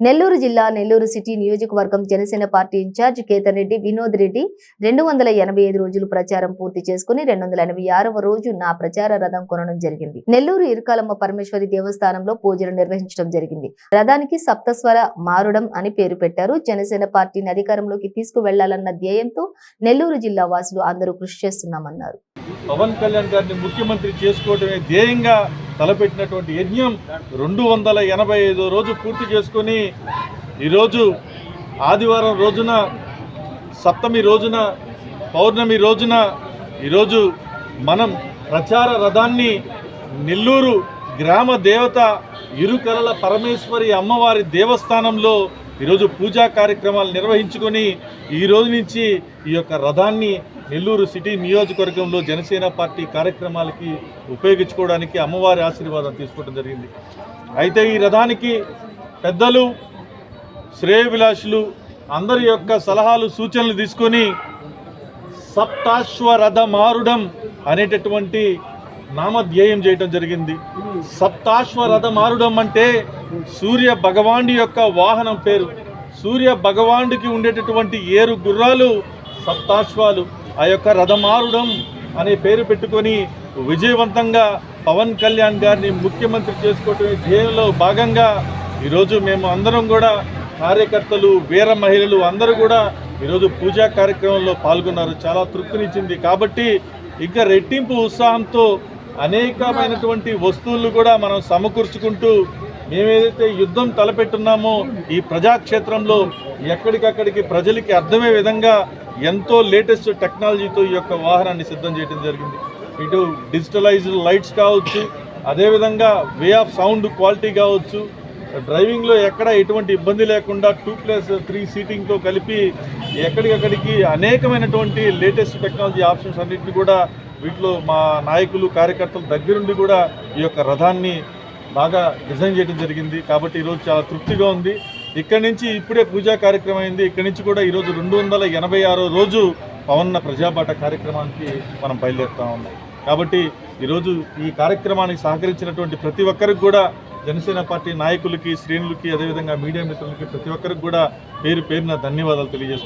నెల్లూరు జిల్లా నెల్లూరు సిటీ నియోజకవర్గం Janasena party in charge Ketan Reddy Vinod Reddy రెండు వందల ఎనభై ఐదు రోజులు ప్రచారం పూర్తి చేసుకుని రెండు వందల ఎనభై ఆరవ రోజు నా ప్రచార రథం కొనడం జరిగింది. నెల్లూరు ఇరుకాలమ్మ పరమేశ్వరి దేవస్థానంలో పూజలు నిర్వహించడం జరిగింది. రథానికి సప్తస్వర మారుడం అని పేరు పెట్టారు. జనసేన పార్టీని అధికారంలోకి తీసుకువెళ్ళాలన్న ధ్యేయంతో నెల్లూరు జిల్లా వాసులు అందరూ కృషి చేస్తున్నామన్నారు. పవన్ కళ్యాణ్ గారిని ముఖ్యమంత్రి చేసుకోవడమే ధ్యేయంగా తలపెట్టినటువంటి యజ్ఞం రెండు వందల ఎనభై ఐదో రోజు పూర్తి చేసుకొని ఈరోజు ఆదివారం రోజున సప్తమి రోజున పౌర్ణమి రోజున ఈరోజు మనం ప్రచార రథాన్ని నెల్లూరు గ్రామ దేవత ఇరుకలల పరమేశ్వరి అమ్మవారి దేవస్థానంలో ఈరోజు పూజా కార్యక్రమాలు నిర్వహించుకొని ఈ రోజు నుంచి ఈ యొక్క రథాన్ని నెల్లూరు సిటీ నియోజకవర్గంలో జనసేన పార్టీ కార్యక్రమాలకి ఉపయోగించుకోవడానికి అమ్మవారి ఆశీర్వాదం తీసుకోవడం జరిగింది. అయితే ఈ రథానికి పెద్దలు శ్రేయభిలాషులు అందరి యొక్క సలహాలు సూచనలు తీసుకొని సప్తాశ్వరథ మారుడం అనేటటువంటి నామధ్యేయం చేయటం జరిగింది. సప్తాశ్వ రథ అంటే సూర్య భగవానుడి యొక్క వాహనం పేరు. సూర్య భగవానుడికి ఉండేటటువంటి ఏరు గుర్రాలు సప్తాశ్వాలు. ఆ యొక్క రథమారుడం అనే పేరు పెట్టుకొని విజయవంతంగా పవన్ కళ్యాణ్ గారిని ముఖ్యమంత్రి చేసుకోవటమే ధ్యేయంలో భాగంగా ఈరోజు మేము అందరం కూడా కార్యకర్తలు వీర మహిళలు అందరూ కూడా ఈరోజు పూజా కార్యక్రమంలో పాల్గొన్నారు. చాలా తృప్తినిచ్చింది. కాబట్టి ఇంకా రెట్టింపు ఉత్సాహంతో అనేకమైనటువంటి వస్తువులు కూడా మనం సమకూర్చుకుంటూ మేమేదైతే యుద్ధం తలపెట్టున్నామో ఈ ప్రజాక్షేత్రంలో ఎక్కడికక్కడికి ప్రజలకి అర్థమయ్యే విధంగా ఎంతో లేటెస్ట్ టెక్నాలజీతో ఈ యొక్క వాహనాన్ని సిద్ధం చేయడం జరిగింది. ఇటు డిజిటలైజ్డ్ లైట్స్ కావచ్చు అదేవిధంగా వే ఆఫ్ సౌండ్ క్వాలిటీ కావచ్చు డ్రైవింగ్లో ఎక్కడ ఎటువంటి ఇబ్బంది లేకుండా టూ ప్లస్ త్రీ సీటింగ్తో కలిపి ఎక్కడికక్కడికి అనేకమైనటువంటి లేటెస్ట్ టెక్నాలజీ ఆప్షన్స్ అన్నింటినీ కూడా వీటిలో మా నాయకులు కార్యకర్తలు దగ్గరుండి కూడా ఈ యొక్క రథాన్ని బాగా డిజైన్ చేయడం జరిగింది. కాబట్టి ఈరోజు చాలా తృప్తిగా ఉంది. ఇక్కడి నుంచి ఇప్పుడే పూజా కార్యక్రమం అయింది. ఇక్కడి నుంచి కూడా ఈరోజు రెండు వందల ఎనభై ఆరో రోజు పవన్న ప్రజాబాట కార్యక్రమానికి మనం బయలుదేరుతా ఉన్నాం. కాబట్టి ఈరోజు ఈ కార్యక్రమానికి సహకరించినటువంటి ప్రతి ఒక్కరికి కూడా జనసేన పార్టీ నాయకులకి శ్రేణులకి అదేవిధంగా మీడియా మిత్రులకి ప్రతి ఒక్కరికి కూడా పేరు పేరున ధన్యవాదాలు తెలియజేస్తున్నాను